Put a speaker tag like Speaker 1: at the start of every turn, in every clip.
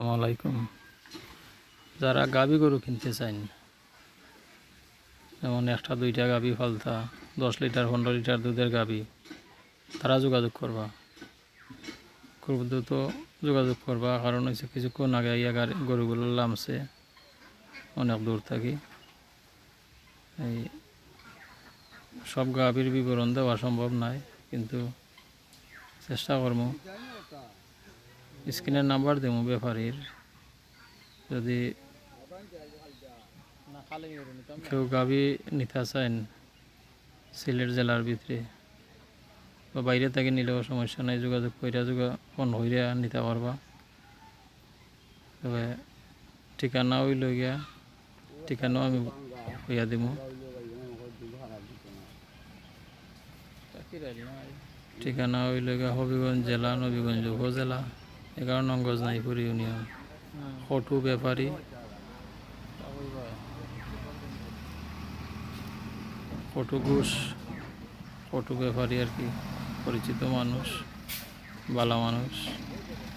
Speaker 1: আসসালামাইকুম যারা গাবি গরু কিনতে চান যেমন একটা, দুইটা গাবি ফালতা, দশ লিটার, পনেরো লিটার দুধের গাবি, তারা যোগাযোগ করবা। খুব দ্রুত যোগাযোগ করবা, কারণ হচ্ছে কিছুক্ষণ আগে ইয়া গাড়ি গরুগুলো নামছে অনেক দূর থাকি। এই সব গাভীর বিবরণ দেওয়া সম্ভব নয় কিন্তু চেষ্টা করব। স্ক্রিনের নাম্বার দেবো ব্যাপারীর যদি কেউ গাবি নিতে চান সিলেট জেলার ভিতরে বা বাইরে থেকে নিলেও সমস্যা নাই, যোগাযোগ কইরা যোগা ফোন হইরা নিতে পারবা। তবে ঠিকানা হইল গিয়া ঠিকানাও আমি হইয়া দিব ঠিকানা হইল হবিগঞ্জ জেলা, নবীগঞ্জ উপজেলা। এগারো নং গজনাইপুর ইউনিয়ন। ফটু ব্যাপারী। ফটু ঘোষ। ফটু ব্যাপারী আর কি। পরিচিত মানুষ, বালা মানুষ।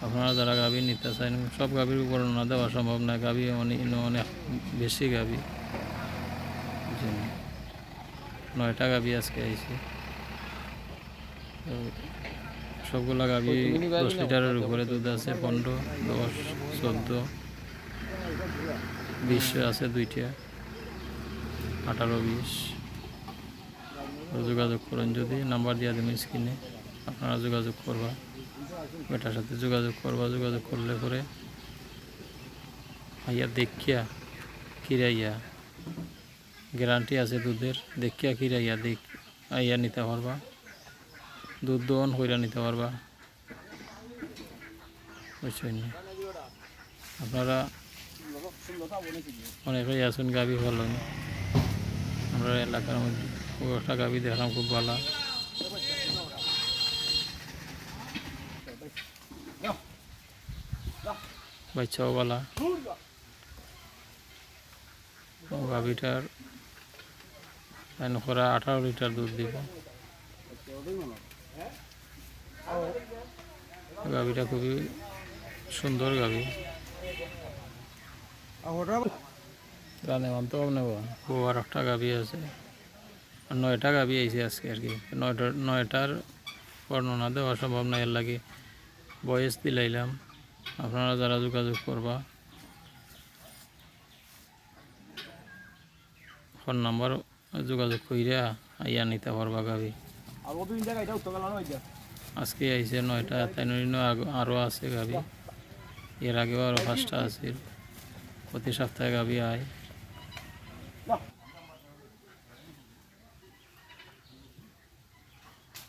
Speaker 1: আপনারা যারা গাভী নিতে চান সব গাভীর বর্ণনা দেওয়া সম্ভব না। গাভী অনেক অনেক বেশি বুঝলেন? নয়টা গাভী আজকে আইছে। তো সবগুলা গাভী দশ লিটারের উপরে দুধ আছে, পনেরো, দশ, চোদ্দ, বিশ আছে দুইটা, আঠারো, বিশ। যোগাযোগ করেন যদি, নাম্বার দিয়ে দেবেন স্ক্রিনে, আপনারা যোগাযোগ করবা। বেটার সাথে যোগাযোগ করবা, যোগাযোগ করলে পরে আইয়া দেখিয়া কিরাইয়া, গ্যারান্টি আছে দুধের, দেখিয়া কিরাইয়া দেখ আইয়া নিতে পারবা। দুধ দোহন কইরা নিতে পারবা। আপনারা অনেকেই আছেন গাভী ভালো আমরা এলাকার মধ্যে খুব একটা গাভী দেখলাম, খুব ভালো। বাচ্চাও ভালো গাভীটার আঠারো লিটার দুধ দিব। গাভীটা খুবই সুন্দর গাভী রানে মানতে পারব নেব? ও আর একটা গাভী আছে। নয়টা গাভী আইছে আজকে আর কি। নয়টার নয়টার বর্ণনা দেওয়া সম্ভব না এর লাগে বয়স দিলাইলাম। আপনারা যারা যোগাযোগ করবা ফোন নাম্বার যোগাযোগ কইরা আইয়া নিতে পারবা গাভী আজকে আইছে নয়টা তাই আরও আছে গাভী এর আগেও আরও পাঁচটা আছে। প্রতি সপ্তাহে গাভী আয়।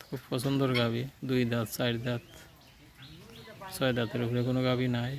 Speaker 1: খুব পছন্দের গাভী দুই দাঁত চার দাঁত। ছয় দাঁতের উপরে কোনো গাভী নাই।